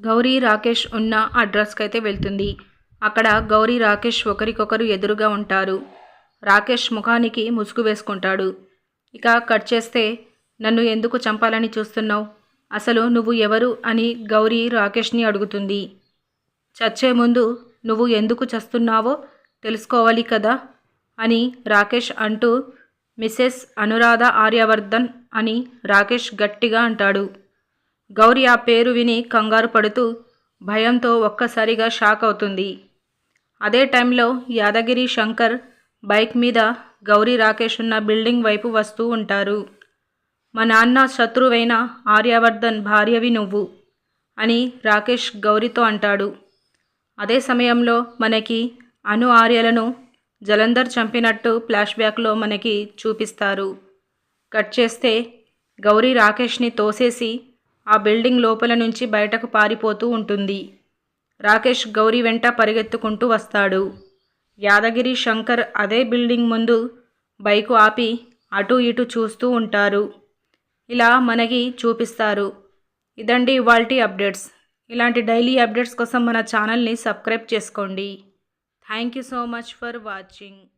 గౌరీ రాకేష్ ఉన్న అడ్రస్కి అయితే వెళ్తుంది. అక్కడ గౌరీ రాకేష్ ఒకరికొకరు ఎదురుగా ఉంటారు. రాకేష్ ముఖానికి ముసుగు వేసుకుంటాడు. ఇక కట్ చేస్తే నన్ను ఎందుకు చంపాలని చూస్తున్నావు? అసలు నువ్వు ఎవరు? అని గౌరీ రాకేష్ని అడుగుతుంది. చచ్చే ముందు నువ్వు ఎందుకు చస్తున్నావో తెలుసుకోవాలి కదా? అని రాకేష్ అంటూ మిస్సెస్ అనురాధ ఆర్యవర్ధన్ అని రాకేష్ గట్టిగా అంటాడు. గౌరీ ఆ పేరు విని కంగారు పడుతూ భయంతో ఒక్కసారిగా షాక్ అవుతుంది. అదే టైంలో యాదగిరి శంకర్ బైక్ మీద గౌరీ రాకేష్ ఉన్న బిల్డింగ్ వైపు వస్తూ ఉంటారు. మా నాన్న శత్రువైన ఆర్యవర్ధన్ భార్యవి నువ్వు అని రాకేష్ గౌరీతో అంటాడు. అదే సమయంలో మనకి అను ఆర్యలను జలంధర్ చంపినట్టు ఫ్లాష్ బ్యాక్లో మనకి చూపిస్తారు. కట్ చేస్తే గౌరీ రాకేష్ని తోసేసి ఆ బిల్డింగ్ లోపల నుంచి బయటకు పారిపోతూ ఉంటుంది. రాకేష్ గౌరీ వెంట పరిగెత్తుకుంటూ వస్తాడు. యాదగిరి శంకర్ అదే బిల్డింగ్ ముందు బైకు ఆపి అటు ఇటు చూస్తూ ఉంటారు. ఇలా మనకి చూపిస్తారు. ఇదండి ఇవాల్టి అప్డేట్స్. ఇలాంటి డైలీ అప్డేట్స్ కోసం మన ఛానల్ని సబ్స్క్రైబ్ చేసుకోండి. Thank you so much for watching.